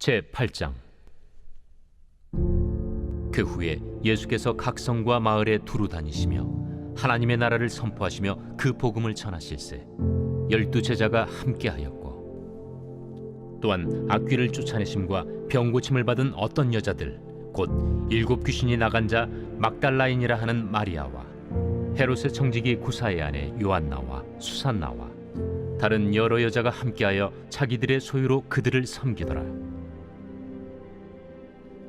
제 8장 그 후에 예수께서 각 성과 마을에 두루 다니시며 하나님의 나라를 선포하시며 그 복음을 전하실세 열두 제자가 함께하였고 또한 악귀를 쫓아내심과 병 고침을 받은 어떤 여자들 곧 일곱 귀신이 나간 자 막달라인이라 하는 마리아와 헤롯의 청지기 구사의 아내 요한나와 수산나와 다른 여러 여자가 함께하여 자기들의 소유로 그들을 섬기더라.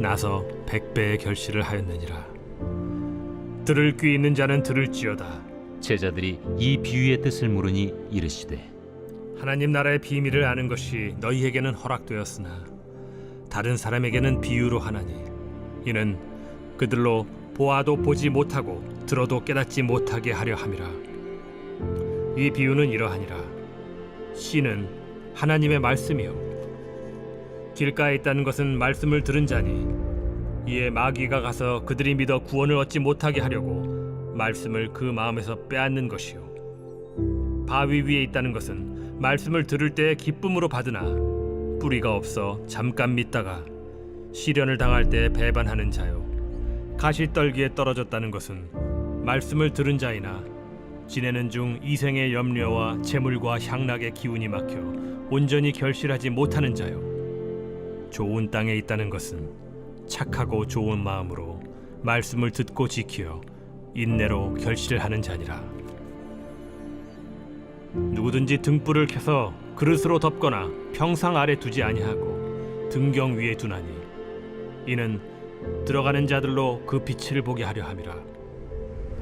나서 백배의 결실을 하였느니라. 들을 귀 있는 자는 들을지어다. 제자들이 이 비유의 뜻을 물으니 이르시되 하나님 나라의 비밀을 아는 것이 너희에게는 허락되었으나 다른 사람에게는 비유로 하나니 이는 그들로 보아도 보지 못하고 들어도 깨닫지 못하게 하려 함이라. 이 비유는 이러하니라. 씨는 하나님의 말씀이요 길가에 있다는 것은 말씀을 들은 자니 이에 마귀가 가서 그들이 믿어 구원을 얻지 못하게 하려고 말씀을 그 마음에서 빼앗는 것이요. 바위 위에 있다는 것은 말씀을 들을 때에 기쁨으로 받으나 뿌리가 없어 잠깐 믿다가 시련을 당할 때 배반하는 자요. 가시떨기에 떨어졌다는 것은 말씀을 들은 자이나 지내는 중 이생의 염려와 재물과 향락의 기운이 막혀 온전히 결실하지 못하는 자요 좋은 땅에 있다는 것은 착하고 좋은 마음으로 말씀을 듣고 지키어 인내로 결실을 하는 자니라. 누구든지 등불을 켜서 그릇으로 덮거나 평상 아래 두지 아니하고 등경 위에 두나니 이는 들어가는 자들로 그 빛을 보게 하려 함이라.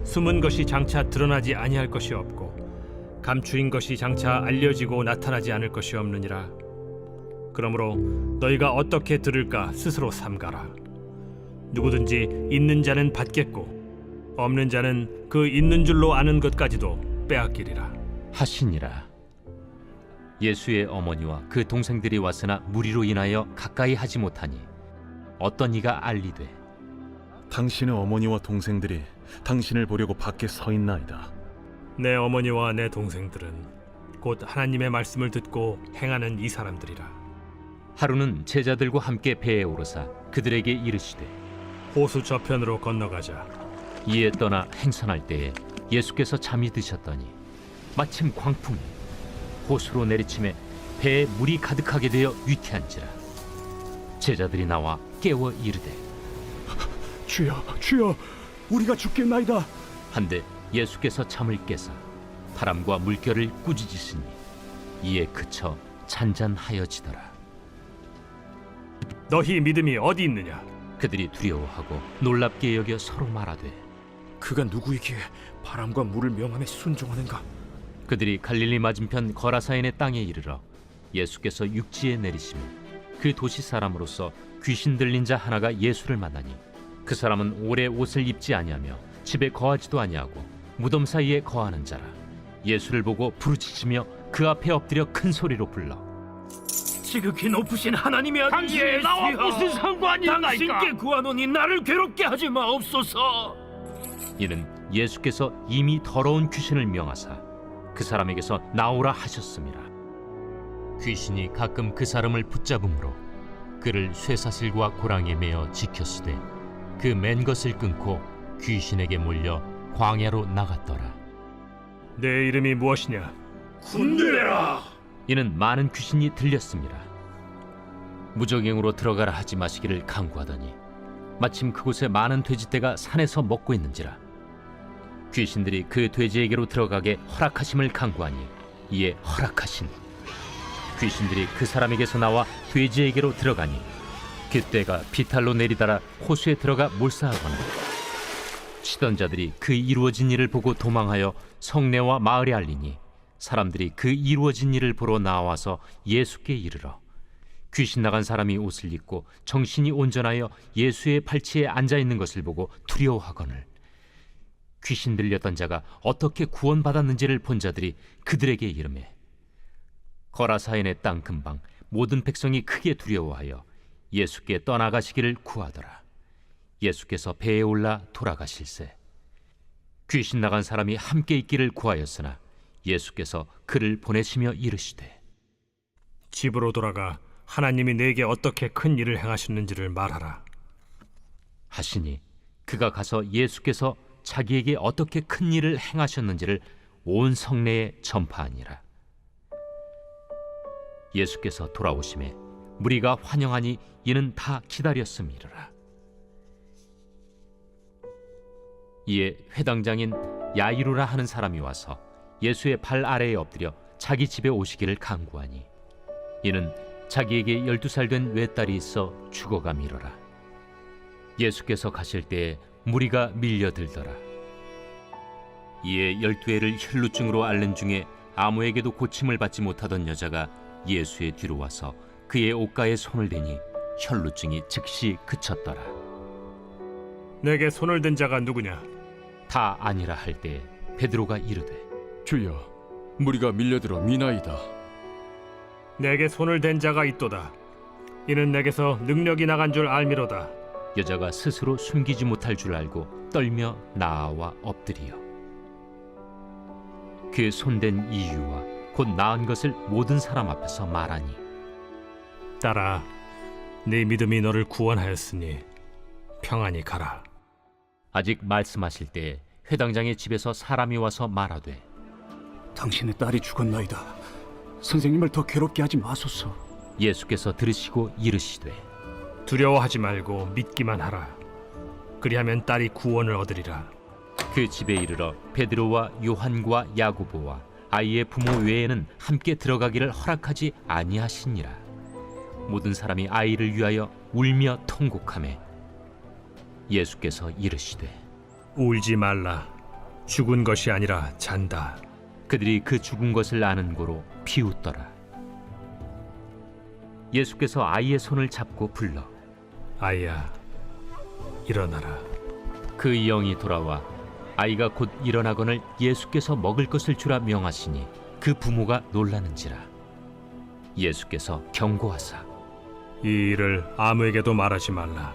숨은 것이 장차 드러나지 아니할 것이 없고 감추인 것이 장차 알려지고 나타나지 않을 것이 없느니라 그러므로 너희가 어떻게 들을까 스스로 삼가라. 누구든지 있는 자는 받겠고 없는 자는 그 있는 줄로 아는 것까지도 빼앗기리라. 하시니라. 예수의 어머니와 그 동생들이 왔으나 무리로 인하여 가까이 하지 못하니 어떤 이가 알리되? 당신의 어머니와 동생들이 당신을 보려고 밖에 서 있나이다. 내 어머니와 내 동생들은 곧 하나님의 말씀을 듣고 행하는 이 사람들이라 하루는 제자들과 함께 배에 오르사 그들에게 이르시되 호수 저편으로 건너가자 이에 떠나 행선할 때에 예수께서 잠이 드셨더니 마침 광풍이 호수로 내리침에 배에 물이 가득하게 되어 위태한지라 제자들이 나와 깨워 이르되 주여, 주여, 우리가 죽겠나이다. 한데 예수께서 잠을 깨사 바람과 물결을 꾸짖으시니 이에 그쳐 잔잔하여지더라 너희 믿음이 어디 있느냐 그들이 두려워하고 놀랍게 여겨 서로 말하되 그가 누구이기에 바람과 물을 명함에 순종하는가? 그들이 갈릴리 맞은편 거라사인의 땅에 이르러 예수께서 육지에 내리시며 그 도시 사람으로서 귀신 들린 자 하나가 예수를 만나니 그 사람은 오래 옷을 입지 아니하며 집에 거하지도 아니하고 무덤 사이에 거하는 자라 예수를 보고 부르짖으며 그 앞에 엎드려 큰 소리로 불러 지극히 높으신 하나님의 아들 당신이 나와 무슨 상관이 당신께 구하노니 나를 괴롭게 하지 마옵소서 이는 예수께서 이미 더러운 귀신을 명하사 그 사람에게서 나오라 하셨습니다. 귀신이 가끔 그 사람을 붙잡음으로 그를 쇠사슬과 고랑에 매어 지켰으되 그 맨 것을 끊고 귀신에게 몰려 광야로 나갔더라. 내 이름이 무엇이냐 군대라 이는 많은 귀신이 들렸습니다. 무적행으로 들어가라 하지 마시기를 강구하더니 마침 그곳에 많은 돼지떼가 산에서 먹고 있는지라 귀신들이 그 돼지에게로 들어가게 허락하심을 강구하니 이에 허락하신 귀신들이 그 사람에게서 나와 돼지에게로 들어가니 그때가 비탈로 내리다라 호수에 들어가 몰사하거나 치던 자들이 그 이루어진 일을 보고 도망하여 성내와 마을에 알리니 사람들이 그 이루어진 일을 보러 나와서 예수께 이르러 귀신 나간 사람이 옷을 입고 정신이 온전하여 예수의 팔치에 앉아 있는 것을 보고 두려워하거늘 귀신 들렸던 자가 어떻게 구원받았는지를 본 자들이 그들에게 이르매 거라사인의 땅 근방 모든 백성이 크게 두려워하여 예수께 떠나가시기를 구하더라. 예수께서 배에 올라 돌아가실세. 귀신 나간 사람이 함께 있기를 구하였으나 예수께서 그를 보내시며 이르시되 집으로 돌아가 하나님이 내게 어떻게 큰 일을 행하셨는지를 말하라. 하시니 그가 가서 예수께서 자기에게 어떻게 큰 일을 행하셨는지를 온 성내에 전파하니라. 예수께서 돌아오심에 무리가 환영하니 이는 다 기다렸음이라. 이에 회당장인 야이루라 하는 사람이 와서 예수의 발 아래에 엎드려 자기 집에 오시기를 간구하니 이는 자기에게 열두 살 된 외딸이 있어 죽어가미러라. 예수께서 가실 때에 무리가 밀려들더라. 이에 열두 해를 혈루증으로 앓는 중에 아무에게도 고침을 받지 못하던 여자가 예수의 뒤로 와서 그의 옷가에 손을 대니 혈루증이 즉시 그쳤더라. 내게 손을 댄 자가 누구냐? 다 아니라 할 때 베드로가 이르되 주여, 무리가 밀려들어 미나이다. 내게 손을 댄 자가 있도다. 이는 내게서 능력이 나간 줄 알미로다. 여자가 스스로 숨기지 못할 줄 알고 떨며 나아와 엎드리어 그 손댄 이유와 곧 나은 것을 모든 사람 앞에서 말하니 딸아, 네 믿음이 너를 구원하였으니 평안히 가라. 아직 말씀하실 때 회당장의 집에서 사람이 와서 말하되 당신의 딸이 죽었나이다. 선생님을 더 괴롭게 하지 마소서. 예수께서 들으시고 이르시되 두려워하지 말고 믿기만 하라. 그리하면 딸이 구원을 얻으리라. 그 집에 이르러 베드로와 요한과 야고보와 아이의 부모 외에는 함께 들어가기를 허락하지 아니하시니라 모든 사람이 아이를 위하여 울며 통곡하매 예수께서 이르시되 울지 말라. 죽은 것이 아니라 잔다. 그들이 그 죽은 것을 아는 고로 비웃더라 예수께서 아이의 손을 잡고 불러 아이야, 일어나라. 그 영이 돌아와 아이가 곧 일어나거늘 예수께서 먹을 것을 주라 명하시니 그 부모가 놀라는지라 예수께서 경고하사 이 일을 아무에게도 말하지 말라.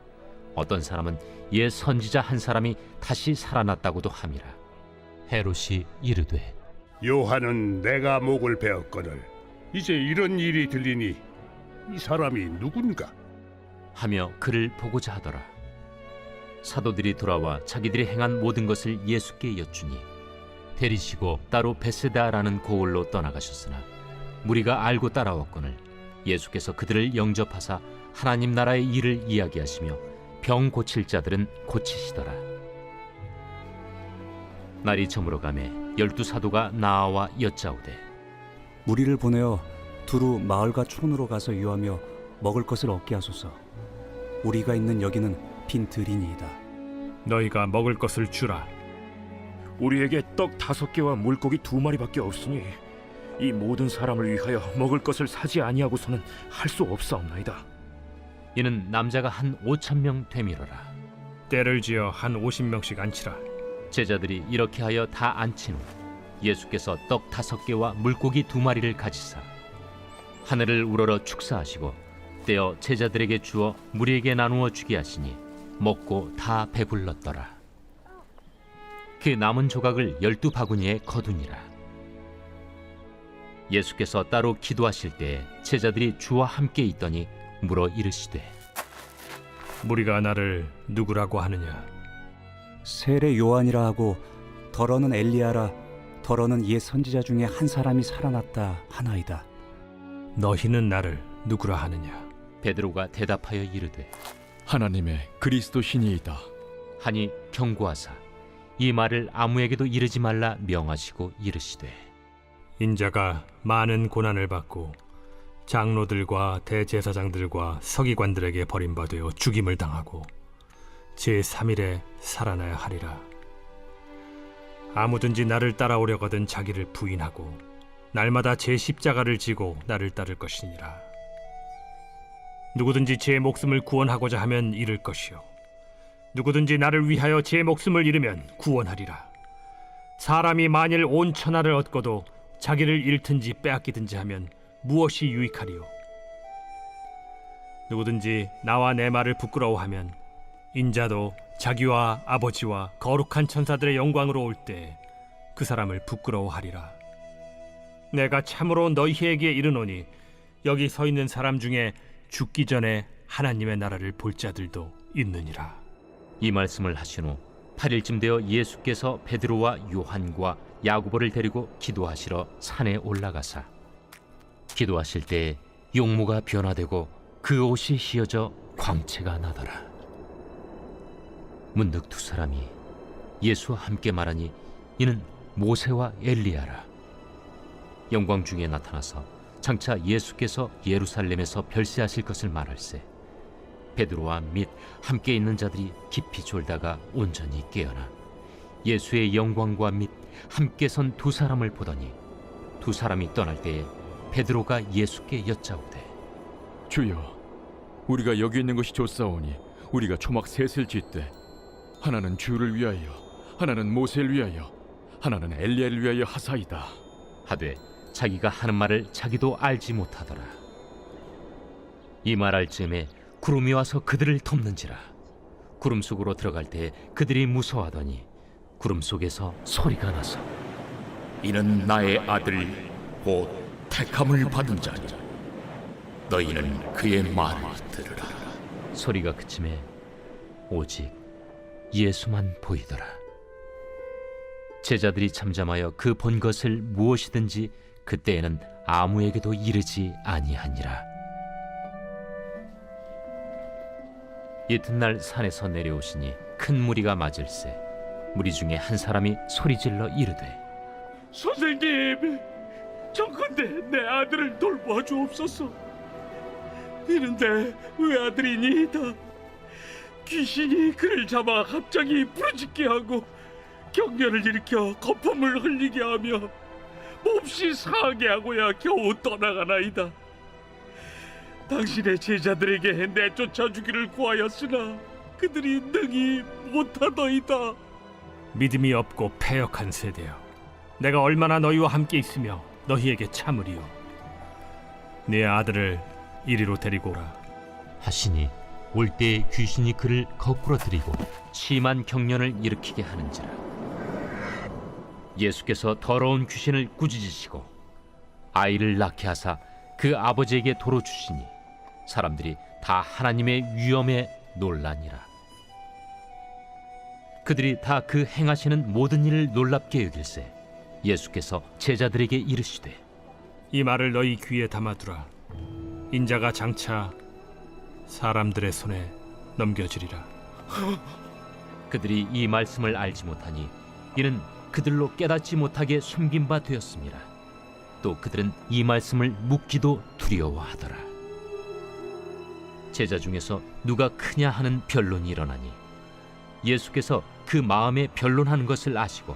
어떤 사람은 옛 선지자 한 사람이 다시 살아났다고도 함이라. 헤롯이 이르되 요한은 내가 목을 베었거늘 이제 이런 일이 들리니 이 사람이 누군가? 하며 그를 보고자 하더라. 사도들이 돌아와 자기들이 행한 모든 것을 예수께 여쭈니 데리시고 따로 베세다라는 고을로 떠나가셨으나 무리가 알고 따라왔거늘 예수께서 그들을 영접하사 하나님 나라의 일을 이야기하시며 병 고칠 자들은 고치시더라. 날이 저물어 가매 열두 사도가 나와 여짜오되 무리를 보내어 두루 마을과 촌으로 가서 유하며 먹을 것을 얻게 하소서. 우리가 있는 여기는 빈 들이니이다. 너희가 먹을 것을 주라. 우리에게 떡 다섯 개와 물고기 두 마리밖에 없으니 이 모든 사람을 위하여 먹을 것을 사지 아니하고서는 할 수 없사옵나이다. 이는 남자가 한 오천 명 되밀어라. 때를 지어 한 오십 명씩 앉히라. 제자들이 이렇게 하여 다 앉힌 후 예수께서 떡 다섯 개와 물고기 두 마리를 가지사 하늘을 우러러 축사하시고 떼어 제자들에게 주어 무리에게 나누어 주게 하시니 먹고 다 배불렀더라. 그 남은 조각을 열두 바구니에 거두니라. 예수께서 따로 기도하실 때 제자들이 주와 함께 있더니 물어 이르시되 무리가 나를 누구라고 하느냐? 세례 요한이라 하고 더러는 엘리야라 더러는 옛 선지자 중에 한 사람이 살아났다 하나이다. 너희는 나를 누구라 하느냐? 베드로가 대답하여 이르되 하나님의 그리스도 신이이다. 하니 경고하사 이 말을 아무에게도 이르지 말라 명하시고 이르시되 인자가 많은 고난을 받고 장로들과 대제사장들과 서기관들에게 버림받아 죽임을 당하고 제 3일에 살아나야 하리라. 아무든지 나를 따라오려거든 자기를 부인하고 날마다 제 십자가를 지고 나를 따를 것이니라. 누구든지 제 목숨을 구원하고자 하면 잃을 것이요 누구든지 나를 위하여 제 목숨을 잃으면 구원하리라. 사람이 만일 온 천하를 얻고도 자기를 잃든지 빼앗기든지 하면 무엇이 유익하리요? 누구든지 나와 내 말을 부끄러워하면 인자도 자기와 아버지와 거룩한 천사들의 영광으로 올 때 그 사람을 부끄러워하리라. 내가 참으로 너희에게 이르노니 여기 서 있는 사람 중에 죽기 전에 하나님의 나라를 볼 자들도 있느니라. 이 말씀을 하신 후 8일쯤 되어 예수께서 베드로와 요한과 야고보를 데리고 기도하시러 산에 올라가사 기도하실 때 용모가 변화되고 그 옷이 휘어져 광채가 나더라. 문득 두 사람이 예수와 함께 말하니 이는 모세와 엘리야라. 영광 중에 나타나서 장차 예수께서 예루살렘에서 별세하실 것을 말할세. 베드로와 및 함께 있는 자들이 깊이 졸다가 온전히 깨어나 예수의 영광과 및 함께 선 두 사람을 보더니 두 사람이 떠날 때에 베드로가 예수께 여짜오되 주여, 우리가 여기 있는 것이 좋사오니 우리가 초막 셋을 짓되 하나는 주를 위하여, 하나는 모세를 위하여, 하나는 엘리야를 위하여 하사이다. 하되 자기가 하는 말을 자기도 알지 못하더라 이 말할 즈음에 구름이 와서 그들을 덮는지라 구름 속으로 들어갈 때 그들이 무서워하더니 구름 속에서 소리가 나서 이는 나의 아들 곧 택함을 받은 자니 너희는 그의 말을 들으라 소리가 그침에 오직 예수만 보이더라. 제자들이 잠잠하여 그 본 것을 무엇이든지 그때에는 아무에게도 이르지 아니하니라. 이튿날 산에서 내려오시니 큰 무리가 맞을세 무리 중에 한 사람이 소리질러 이르되 선생님 정컨대 내 아들을 돌보아 주옵소서. 이는 내 외아들이니이다? 귀신이 그를 잡아 갑자기 부르짖게 하고 경련을 일으켜 거품을 흘리게 하며 몹시 상하게 하고야 겨우 떠나가나이다? 당신의 제자들에게 내쫓아 주기를 구하였으나 그들이 능히 못하더이다. 믿음이 없고 패역한 세대여 내가 얼마나 너희와 함께 있으며 너희에게 참으리요. 네 아들을 이리로 데리고 오라. 하시니 올 때에 귀신이 그를 거꾸로 들이고 심한 경련을 일으키게 하는지라. 예수께서 더러운 귀신을 꾸짖으시고 아이를 낳게 하사 그 아버지에게 도로 주시니 사람들이 다 하나님의 위엄에 놀라니라. 그들이 다 그 행하시는 모든 일을 놀랍게 여길세 예수께서 제자들에게 이르시되 이 말을 너희 귀에 담아두라 인자가 장차 사람들의 손에 넘겨지리라 그들이 이 말씀을 알지 못하니 이는 그들로 깨닫지 못하게 숨긴 바 되었습니다. 또 그들은 이 말씀을 묻기도 두려워하더라. 제자 중에서 누가 크냐 하는 변론이 일어나니 예수께서 그 마음에 변론하는 것을 아시고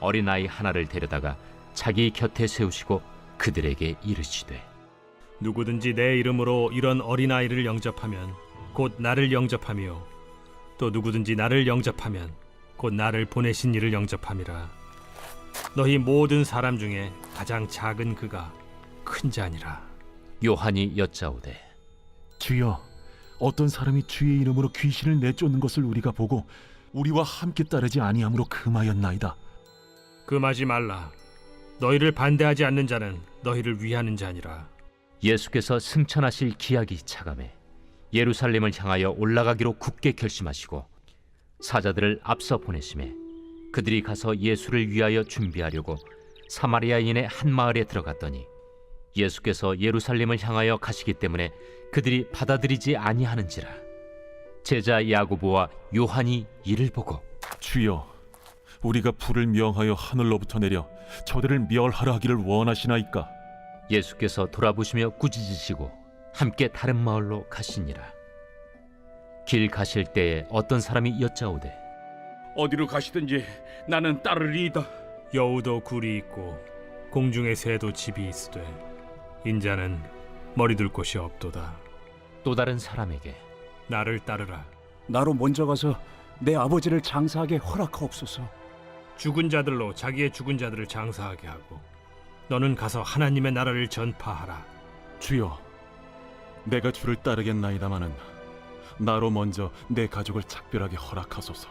어린아이 하나를 데려다가 자기 곁에 세우시고 그들에게 이르시되 누구든지 내 이름으로 이런 어린아이를 영접하면 곧 나를 영접하며 또 누구든지 나를 영접하면 곧 나를 보내신 이를 영접함이라. 너희 모든 사람 중에 가장 작은 그가 큰 자니라. 요한이 여짜오되 주여, 어떤 사람이 주의 이름으로 귀신을 내쫓는 것을 우리가 보고 우리와 함께 따르지 아니함으로 금하였나이다. 금하지 말라. 너희를 반대하지 않는 자는 너희를 위하는 자니라. 예수께서 승천하실 기약이 차감해 예루살렘을 향하여 올라가기로 굳게 결심하시고 사자들을 앞서 보내심에 그들이 가서 예수를 위하여 준비하려고 사마리아인의 한 마을에 들어갔더니 예수께서 예루살렘을 향하여 가시기 때문에 그들이 받아들이지 아니하는지라 제자 야고보와 요한이 이를 보고 주여, 우리가 불을 명하여 하늘로부터 내려 저들을 멸하라 하기를 원하시나이까? 예수께서 돌아보시며 꾸짖으시고 함께 다른 마을로 가시니라 길 가실 때에 어떤 사람이 여짜오되 어디로 가시든지 나는 따르리이다. 여우도 굴이 있고 공중의 새도 집이 있으되 인자는 머리둘 곳이 없도다. 또 다른 사람에게 나를 따르라. 나로 먼저 가서 내 아버지를 장사하게 허락하옵소서. 죽은 자들로 자기의 죽은 자들을 장사하게 하고 너는 가서 하나님의 나라를 전파하라. 주여, 내가 주를 따르겠나이다마는 나로 먼저 내 가족을 작별하게 허락하소서.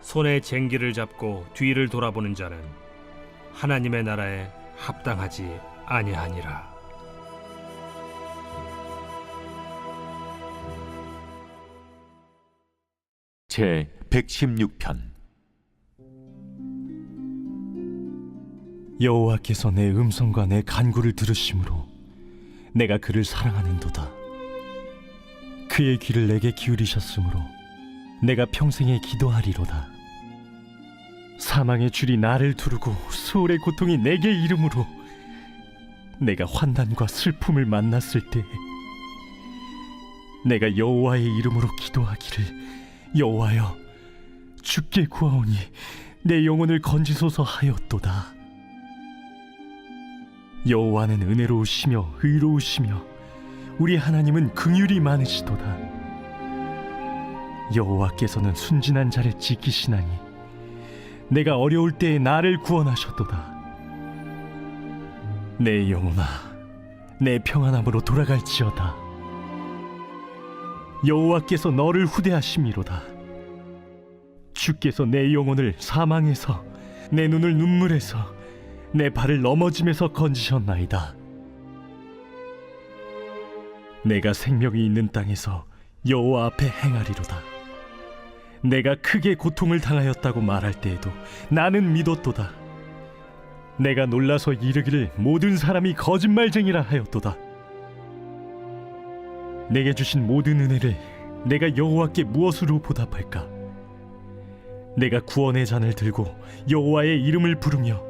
손에 쟁기를 잡고 뒤를 돌아보는 자는 하나님의 나라에 합당하지 아니하니라. 제 116편 여호와께서 내 음성과 내 간구를 들으심으로 내가 그를 사랑하는도다. 그의 귀를 내게 기울이셨으므로 내가 평생에 기도하리로다. 사망의 줄이 나를 두르고 수월의 고통이 내게 이름으로 내가 환난과 슬픔을 만났을 때에 내가 여호와의 이름으로 기도하기를 여호와여 주께 구하오니 내 영혼을 건지소서 하였도다. 여호와는 은혜로우시며 의로우시며 우리 하나님은 긍휼이 많으시도다. 여호와께서는 순진한 자를 지키시나니 내가 어려울 때에 나를 구원하셨도다. 내 영혼아, 내 평안함으로 돌아갈지어다. 여호와께서 너를 후대하심이로다. 주께서 내 영혼을 사망에서 내 눈을 눈물에서 내 발을 넘어짐에서 건지셨나이다. 내가 생명이 있는 땅에서 여호와 앞에 행하리로다. 내가 크게 고통을 당하였다고 말할 때에도 나는 믿었도다. 내가 놀라서 이르기를 모든 사람이 거짓말쟁이라 하였도다. 내게 주신 모든 은혜를 내가 여호와께 무엇으로 보답할까? 내가 구원의 잔을 들고 여호와의 이름을 부르며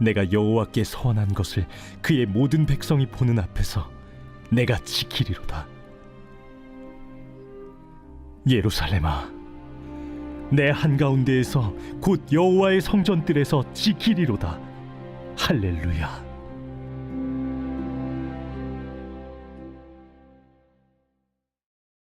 내가 여호와께 서원한 것을 그의 모든 백성이 보는 앞에서 내가 지키리로다. 예루살렘아, 내 한가운데에서 곧 여호와의 성전들에서 지키리로다. 할렐루야.